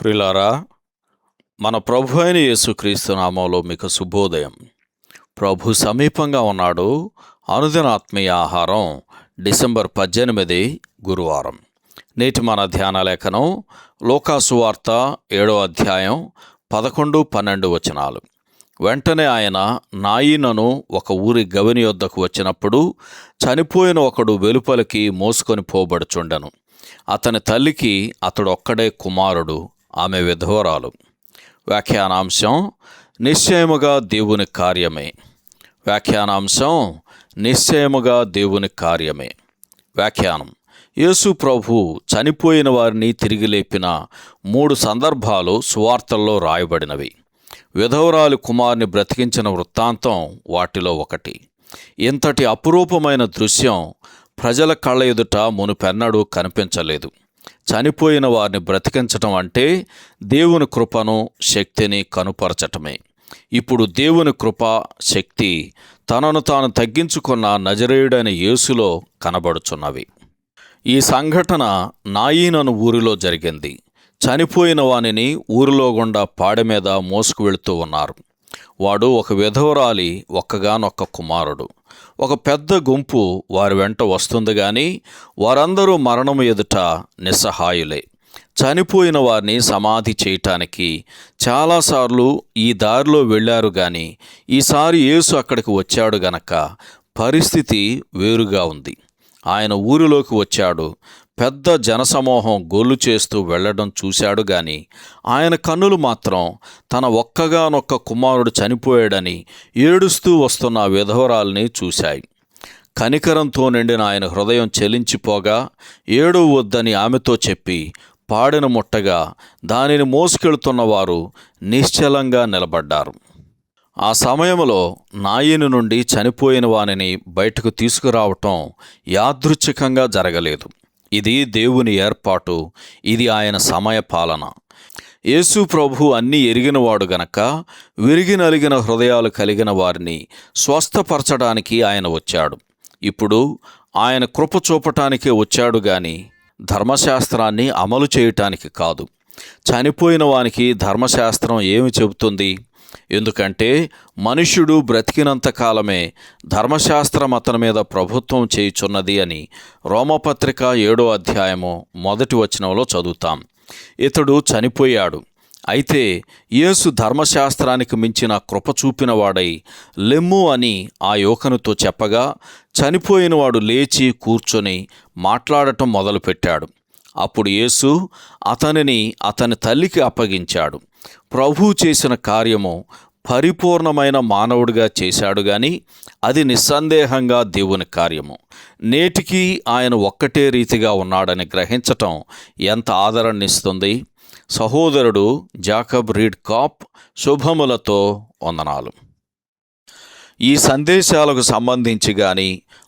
ప్రిలారా మన ప్రభు అయిన యేసుక్రీస్తు నామంలో మీకు శుభోదయం. ప్రభు సమీపంగా ఉన్నాడు. అనుదిన ఆత్మీయ ఆహారం డిసెంబర్ పద్దెనిమిది గురువారం. నేటి మన ధ్యాన లేఖనం లోకాసు వార్త ఏడో అధ్యాయం పదకొండు పన్నెండు వచనాలు. వెంటనే ఆయన నాయినను ఒక ఊరి గవిని యొద్దకు వచ్చినప్పుడు చనిపోయిన ఒకడు వెలుపలికి మోసుకొని పోబడుచుండెను. అతని తల్లికి అతడు ఒక్కడే కుమారుడు. ఆమె విధవరాలు. వ్యాఖ్యానాంశం నిశ్చయముగా దేవుని కార్యమే. వ్యాఖ్యానాంశం నిశ్చయముగా దేవుని కార్యమే. వ్యాఖ్యానం యేసు ప్రభు చనిపోయిన వారిని తిరిగి లేపిన మూడు సందర్భాలు సువార్తల్లో రాయబడినవి. విధవరాలు కుమార్ని బ్రతికించిన వృత్తాంతం వాటిలో ఒకటి. ఇంతటి అపురూపమైన దృశ్యం ప్రజల కళ్ళ ఎదుట మునుపెన్నడూ కనిపించలేదు. చనిపోయిన వారిని బ్రతికించటం అంటే దేవుని కృపను శక్తిని కనుపరచటమే. ఇప్పుడు దేవుని కృప శక్తి తనను తాను తగ్గించుకున్న నజరేయుడైన యేసులో కనబడుచున్నవి. ఈ సంఘటన నాయీనను ఊరిలో జరిగింది. చనిపోయిన వానిని ఊరిలో గుండా పాడె మీద మోసుకు వెళుతూ ఉన్నారు. వాడు ఒక విధవరాలి ఒక్కగానొక్క కుమారుడు. ఒక పెద్ద గుంపు వారి వెంట వస్తుంది గాని వారందరూ మరణము ఎదుట నిస్సహాయులే. చనిపోయిన వారిని సమాధి చేయటానికి చాలాసార్లు ఈ దారిలో వెళ్ళారు గాని ఈసారి యేసు అక్కడికి వచ్చాడు గనక పరిస్థితి వేరుగా ఉంది. ఆయన ఊరిలోకి వచ్చాడు. పెద్ద జనసమూహం గోలు చేస్తూ వెళ్ళడం చూశాడు గాని ఆయన కన్నులు మాత్రం తన ఒక్కగానొక్క కుమారుడు చనిపోయాడని ఏడుస్తూ వస్తున్న విధవరాల్ని చూశాయి. కనికరంతో నిండిన ఆయన హృదయం చెలించిపోగా ఏడు వద్దని ఆమెతో చెప్పి పాడిన ముట్టగా దానిని మోసుకెళ్తున్న వారు నిశ్చలంగా నిలబడ్డారు. ఆ సమయంలో నాయని నుండి చనిపోయిన వానిని బయటకు తీసుకురావటం యాదృచ్ఛికంగా జరగలేదు. ఇది దేవుని ఏర్పాటు ఇది ఆయన సమయ పాలన. యేసు ప్రభు అన్నీ ఎరిగినవాడు గనక విరిగి నలిగిన హృదయాలు కలిగిన వారిని స్వస్థపరచడానికి ఆయన వచ్చాడు. ఇప్పుడు ఆయన కృప చూపటానికే వచ్చాడు గాని ధర్మశాస్త్రాన్ని అమలు చేయటానికి కాదు. చనిపోయిన వానికి ధర్మశాస్త్రం ఏమి చెబుతుంది? ఎందుకంటే మనుష్యుడు బ్రతికినంత కాలమే ధర్మశాస్త్రం అతని మీద ప్రభుత్వం చేయుచున్నది అని రోమపత్రిక ఏడో అధ్యాయము మొదటి వచనంలో చదువుతాం. ఇతడు చనిపోయాడు. అయితే యేసు ధర్మశాస్త్రానికి మించిన కృప చూపినవాడై లెమ్ము అని ఆ యువకునితో చెప్పగా చనిపోయినవాడు లేచి కూర్చొని మాట్లాడటం మొదలుపెట్టాడు. అప్పుడు యేసు అతనిని అతని తల్లికి అప్పగించాడు. ప్రభు చేసిన కార్యము పరిపూర్ణమైన మానవుడిగా చేశాడు గాని అది నిస్సందేహంగా దేవుని కార్యము. నేటికి ఆయన ఒక్కటే రీతిగా ఉన్నాడని గ్రహించటం ఎంత ఆదరణనిస్తుంది. సహోదరుడు జాకబ్ రీడ్ కాప్ శుభములతో వందనాలు. ఈ సందేశాలకు సంబంధించి కానీ